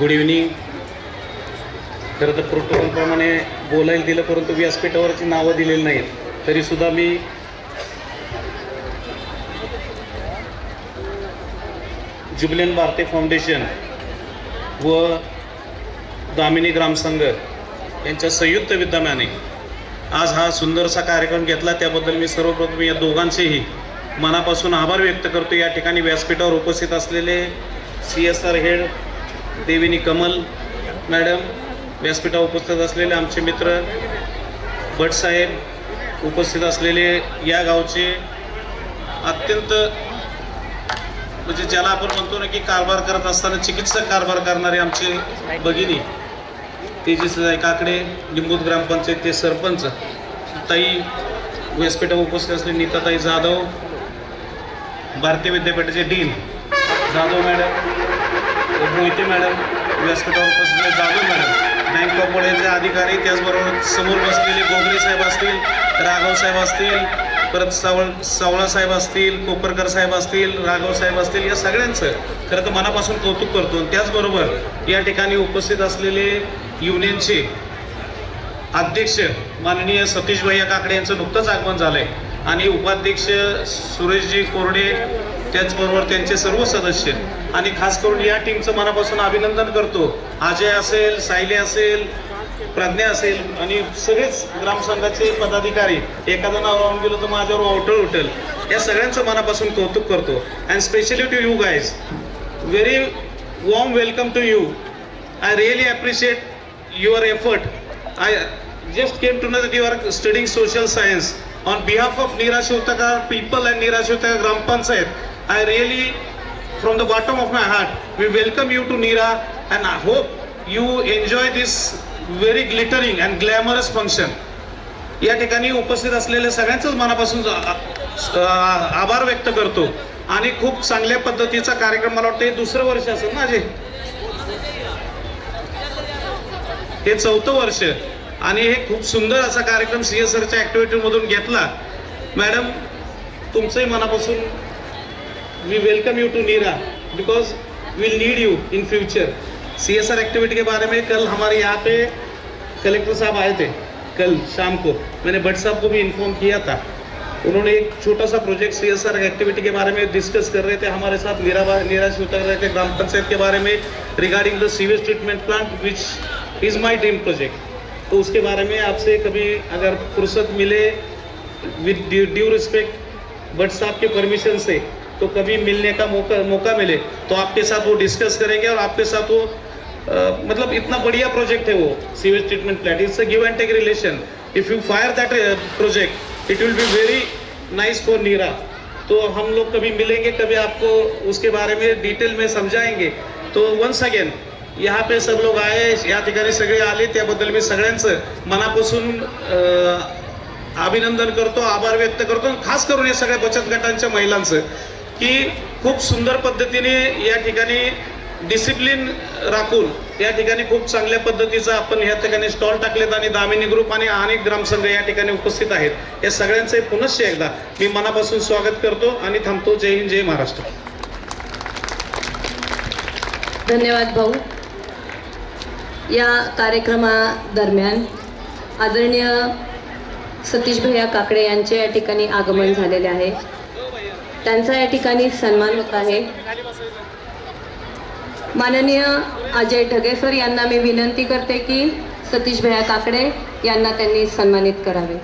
Good evening. खरं तर प्रोटोकॉलप्रमाणे बोलायला दिलं परंतु व्यासपीठावरची नावं दिलेली नाहीत. तरीसुद्धा मी जुबलेन भारती फाउंडेशन व दामिनी ग्रामसंघ यांच्या संयुक्त विद्यमाने आज हा सुंदरसा कार्यक्रम घेतला. त्याबद्दल मी सर्वप्रथम या दोघांचेही मनापासून आभार व्यक्त करतो. या ठिकाणी व्यासपीठावर उपस्थित असलेले C S R head Devini Kamal madam व्यासपीठा उपस्थित असलेले आमचे मित्र भटसाहेब उपस्थित असलेले या गावचे अत्यंत म्हणजे ज्याला आपण म्हणतो ना की कारभार करत असताना चिकित्सक कारभार करणारे आमचे भगिनी तेजस्वी काकडे लिंबूत ग्रामपंचायतचे सरपंच ताई व्यासपीठा उपस्थित असलेले नीताताई जाधव भारतीय विद्यापीठाचे dean Jadhav madam Mohite madam व्यासपीठावर उपस्थित जाधव मॅडम बँक ऑफ बडोद्याचे अधिकारी त्याचबरोबर समोर बसलेले गोगरे साहेब असतील राघव साहेब असतील परत सावळ सावळा साहेब असतील कोपरकर साहेब असतील राघव साहेब असतील या सगळ्यांचं खरं तर मनापासून कौतुक करतो. आणि त्याचबरोबर या ठिकाणी उपस्थित असलेले युनियनचे अध्यक्ष माननीय सतीश भैया काकडे यांचं नुकतंच आगमन झालंय. आणि उपाध्यक्ष सुरेशजी कोरडे त्याचबरोबर त्यांचे सर्व सदस्य आणि खास करून या टीमचं मनापासून अभिनंदन करतो. अजय असेल सायले असेल प्रज्ञा असेल आणि सगळेच ग्रामसंघाचे पदाधिकारी एखादं नाव राहून गेलं तर माझ्यावर वावटळ उठेल. या सगळ्यांचं मनापासून कौतुक करतो. And specially to you guys very warm welcome to you I really appreciate your effort I just came to know that you are studying social science on behalf of निराश Shivtakar people and Neera Shivtakar Gram Panchayat, I really, from the bottom of my heart, we welcome you to Neera and I hope you enjoy this very glittering and glamorous function. या ठिकाणी उपस्थित असलेल्या सगळ्यांचंच मनापासून आभार व्यक्त करतो. आणि खूप चांगल्या पद्धतीचा कार्यक्रम मला वाटतं हे दुसरं वर्ष असेल ना अजय हे चौथं वर्ष. आणि हे खूप सुंदर असा कार्यक्रम सी एस आरच्या ॲक्टिव्हिटीमधून घेतला. मॅडम तुमचंही मनापासून we welcome you to Neera because will need you in future C S R activity के बारे में कल हमारे यहाँ पे कलेक्टर साहब आए थे, कल शाम को। मैंने भट्ट साहब को भी इन्फॉर्म किया था। उन्होंने एक छोटा सा project C S R activity के बारे में डिस्कस कर रहे थे, हमारे साथ नीरा नीरा शिवतर के ग्राम पंचायत के बारे में regarding the sewage treatment plant which is my dream project तो उसके बारे में आपसे कभी अगर फुर्सत मिले विद ड्यू रिस्पेक्ट भट्ट साहब के परमिशन से तो कभी मिलने का मौका मौका मिले तो आपके साथ वो डिस्कस करेंगे और आपके साथ वो आ, मतलब इतना बढ़िया प्रोजेक्ट है वो sewage treatment plant it's a give and take relation if you fire that project it will be very nice for Neera तो हम लोग कभी मिलेंगे कभी आपको उसके बारे में डिटेल में समझाएंगे. तो वन्स अगेन यहाँ पे सब लोग आए या ठिकाणी सगळे आले त्याबद्दल मी सगळ्यांचं मनापासून अभिनंदन करतो आभार व्यक्त करतो. खास करून या सगळ्या बचत गटांच्या महिलांचं. की खूप सुंदर पद्धतीने या ठिकाणी डिसिप्लिन राखून या ठिकाणी खूप चांगल्या पद्धतीचा आपण या ठिकाणी स्टॉल टाकलेत आणि दामिनी ग्रुप आणि अनेक ग्रामसंघ या ठिकाणी उपस्थित आहेत. या सगळ्यांचे पुनश्च एकदा मी मनापासून स्वागत करतो आणि थांबतो. जय हिंद जय महाराष्ट्र. धन्यवाद भाऊ. या कार्यक्रमादरम्यान आदरणीय सतीश भैया काकडे यांचे या ठिकाणी आगमन झालेले आहे. त्यांचा या ठिकाणी सन्मान होत आहे. माननीय अजय ढगेसर यांना मी विनंती करते की सतीश भैया काकडे यांना त्यांनी सन्मानित करावे.